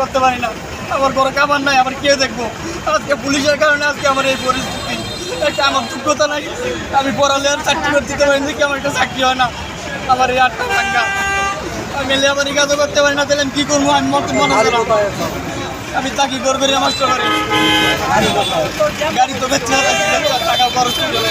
করতে পারি না। আমার ঘরে খাবার নাই আমার কে দেখব? আজকে পুলিশের কারণে আজকে আমার এই পরিস্থিতি। একটা আমার যোগ্যতা নাই আমি পড়ালেখার সার্টিফিকেট দিতে পারি কি আমার একটা চাকরি হয় না? আমার এই আটটা ভাঙ্গা। আমি লেবারি কাজও করতে পারি না তাহলে আমি কী করব? আমি মত মনে আমি চাকরি করবে রে মাস্টার বাড়ি গাড়ি তো বেচছে টাকা খরচ করে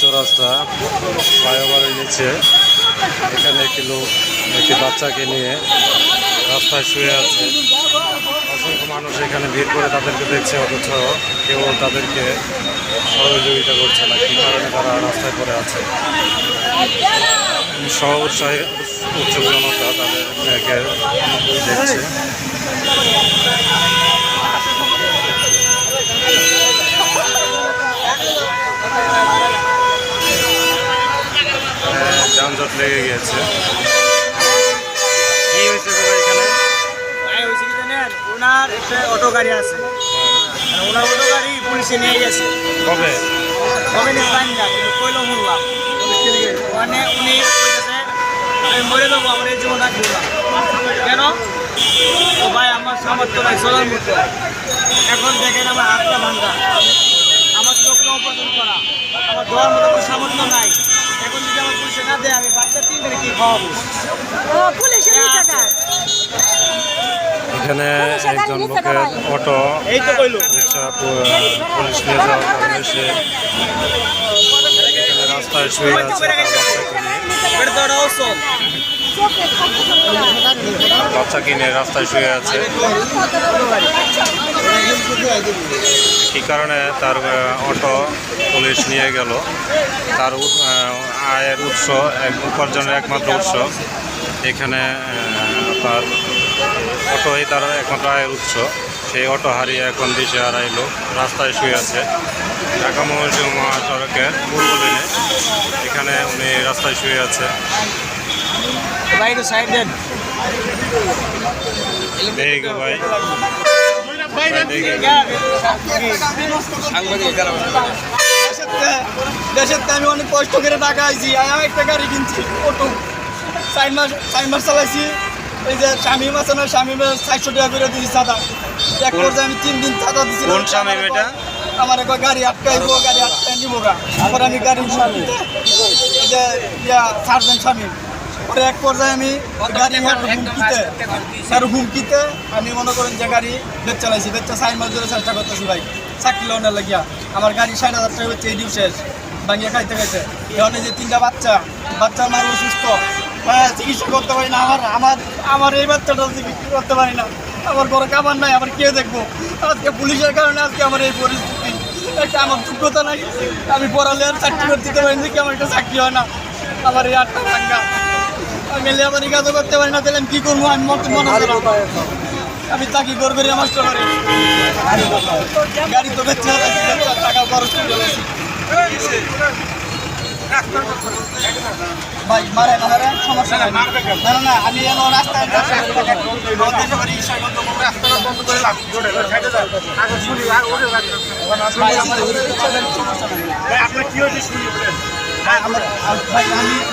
চৌরাস্তা ফ্লাইওভারের নিচে এখানে একটি লোক, একটি বাচ্চাকে নিয়ে রাস্তায় শুয়ে আছে। অসংখ্য মানুষ এখানে ভিড় করে তাদেরকে দেখছে, অথচ কেউ তাদেরকে সহযোগিতা করছে না। কী কারণে তারা রাস্তায় পড়ে আছে? সহ উৎসব জনতা তাদের দেখছে হ্যাঁ, যানজট লেগে গিয়েছে। কি হয়েছে এখানে? হয়েছে কি জানেন ওনার একটা অটো গাড়ি আছে। ওনার অটো গাড়ি পুলিশে নিয়ে গেছে। কবে? কবে নিয়ে টাইম যা কিন্তু কইলো মানে উনি কইতেছে আমি মরে যাব আমার এই জীবন রাখব না। কেন? ও ভাই আমার সামর্থ্য নাই চলার মতো। এখন দেখেন আমার হাতটা ভাঙ্গা। আমার চোখটা করা। আমার দেওয়ার মতো কোনো সামর্থ্য নাই। এখন যদি আমার পুলিশে না দেয় আমি বাচ্চা তিনটে কি খাওয়াবো? পুলিশের টাকা এখানে একজন লোকের অটো এই রিক্সা পুলিশ নিয়ে যাওয়ার কারণে সে রাস্তায় শুয়ে আছে বাচ্চাকে নিয়ে রাস্তায় শুয়ে আছে। কী কারণে তার অটো পুলিশ নিয়ে গেল। তার আয়ের উৎস এক উপার্জনের একমাত্র উৎস। এখানে তার অটোই তার একমাত্র আয়ের উৎস। সেই অটো হারিয়ে এখন দিশে হারাইলো রাস্তায় শুয়ে আছে। ঢাকা মহাসড়ক মহাসড়কের পূর্ব লেনে এখানে উনি রাস্তায় শুয়ে আছে। ভাই। দেশের আমি অনেক কষ্ট করে টাকা আইছি আয়া একটা গাড়ি কিনছি অটো। চার মাস চার মাস চালাইছি। এই যে স্বামী আছে না স্বামী চারশো টাকা করে দিয়েছি চাঁদা। এক পর্যায়ে আমি তিন দিন চাঁদা দিছি কোন এটা? আমার একবার গাড়ি আটকাইব গাড়ি আটকাই নিব গা আবার আমি গাড়ি স্বামী এই যে ইয়া সার্জেন স্বামী। পরে এক পর্যায়ে আমি গাড়ি হুমকিতে আর হুমকিতে আমি মনে করেন যে গাড়ি বেচ চালাইছি বেচা সাইন মাস ধরে চেষ্টা করতেছি ভাই। চাকরি লোনের লাগিয়া। আমার গাড়ি ষাট হাজার টাকা হচ্ছে এডিও শেষ। ভাঙিয়া খাইতে খাইতে। এখন যে তিনটা বাচ্চা বাচ্চা আমার অসুস্থ। হ্যাঁ চিকিৎসা করতে পারি না, আমার আমার আমার এই বাচ্চাটা বিক্রি করতে পারি না। আমার বড় খাবার নাই আমার কে দেখব? আজকে পুলিশের কারণে আজকে আমার এই পরিস্থিতি। একটা আমার যোগ্যতা নাই। আমি পড়ালেখার সার্টিফিকেট দিতে পারি না কি আমার একটা চাকরি হয় না? আমার এই আটটা ভাঙ্গা। আমি লেবারি কাজও করতে পারি না তাহলে আমি কী করব? আমি মত মনে করলাম আমি চাকরি করবে রে মাস্টার বাড়ি গাড়ি তো বেচছে টাকা খরচ করে ভাই মারে না মারে সমস্যা নাই। না না আমি এমন রাস্তায় দেশে বাড়ি ঈশ্বরগঞ্জ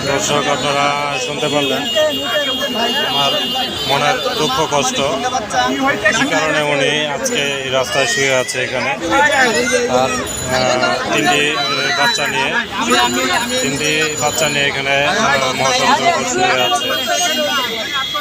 দর্শক আপনারা শুনতে পারলেন আমার মনের দুঃখ কষ্ট। কি কারণে উনি আজকে রাস্তায় শুয়ে আছে এখানে। আর তিনটি বাচ্চা নিয়ে তিনটি বাচ্চা নিয়ে এখানে আহ, শুয়ে আছে।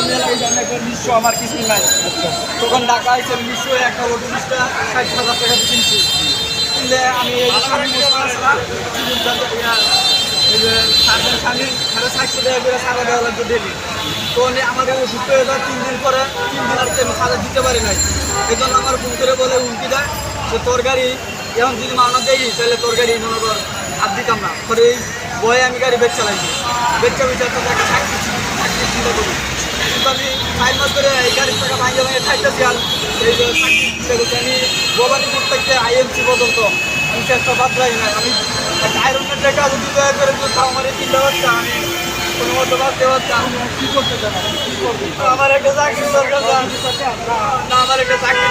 আমি একটা নিঃস্ব আমার কিছুই নাই। তখন ঢাকা আইসে নিঃস্ব একটা অটো রিক্সা ষাট হাজার টাকা কিনছি। কিনলে আমি এই সার্জন স্বামী সাড়ে চারশো টাকা করে সারা দেওয়া লাগবে ডেলি তো উনি আমাকে অসুস্থ হয়ে যায় তিন দিন পরে তিন দিন আর আমি দিতে পারি নাই। এই জন্য আমার ফোন করে বলে হুমকি দেয় যে তোর গাড়ি এখন যদি মানা দেই তাহলে তোর গাড়ি মনে কর হাত দিতাম না। পরে এই বয়ে আমি গাড়ি বেচ চালাইছি বেচ চালাইছি একটা চাকরি চাকরি চিন্তা করি। আমি চার মাস ধরে এই গাড়ির টাকা ভাঙে ভাঙে থাকতেছি আর এই আমি ভবানীপুর থেকে আইএমসি পর্যন্ত। আমি চেষ্টা বাদ রাখি না। আমি আয়রনের টাকা যদি দয়া করে যদি আমার এই চিন্তা হচ্ছে আমি কোনো মতো বাঁচতে পারছি আমি করতে চাই? আমার একটা চাকরি দরকার না। আমার একটা দরকার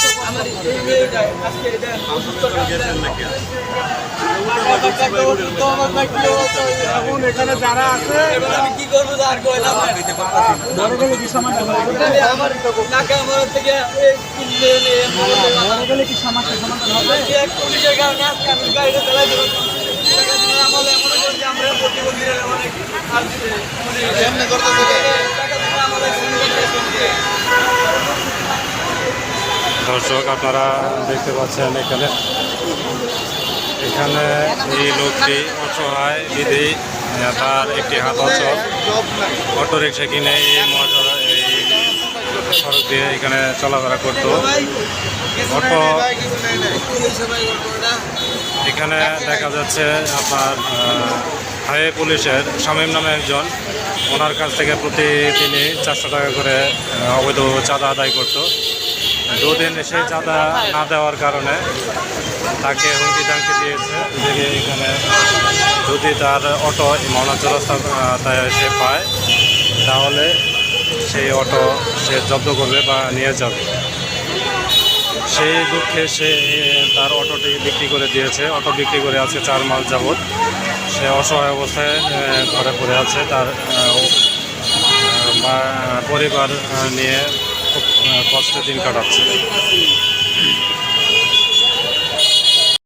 আমার এই মেয়েটা আজকে এটা এখন এখানে যারা আছে এবার আমি কি করব আর কইলাম বড় গেলে কি সমস্যা হবে আমার নাকা আমার থেকে গেলে কি সমস্যা সমাধান হবে পুলিশের কারণে আজকে আমি গাড়িটা চালাই আমলে এমন করে আমরা প্রতিবন্ধীরা অনেক আসছে। এমনি করতে দর্শক, আপনারা দেখতে পাচ্ছেন এখানে। এখানে এই লোকটি অসহায়, বিধি তার একটি হাত অচল অটো রিক্সা কিনে এই সড়ক দিয়ে এখানে চলাফেরা করতো। অটো এখানে দেখা যাচ্ছে আপনার হাইওয়ে পুলিশের শামীম নামে একজন। ওনার কাছ থেকে প্রতিদিনই চারশো টাকা করে অবৈধ চাঁদা আদায় করতো। দুদিন সেই চাঁদা না দেওয়ার কারণে তাকে হুমকি টামকি দিয়েছে যে এখানে যদি তার অটো মনাচল রাস্তায় সে পায়, তাহলে সেই অটো সে জব্দ করবে বা নিয়ে যাবে। সেই দুঃখে সে তার অটোটি বিক্রি করে দিয়েছে। অটো বিক্রি করে আছে চার মাস যাবৎ। সে অসহায় অবস্থায় ঘরে পড়ে আছে। তার পরিবার নিয়ে খুব কষ্টে দিন কাটাচ্ছে।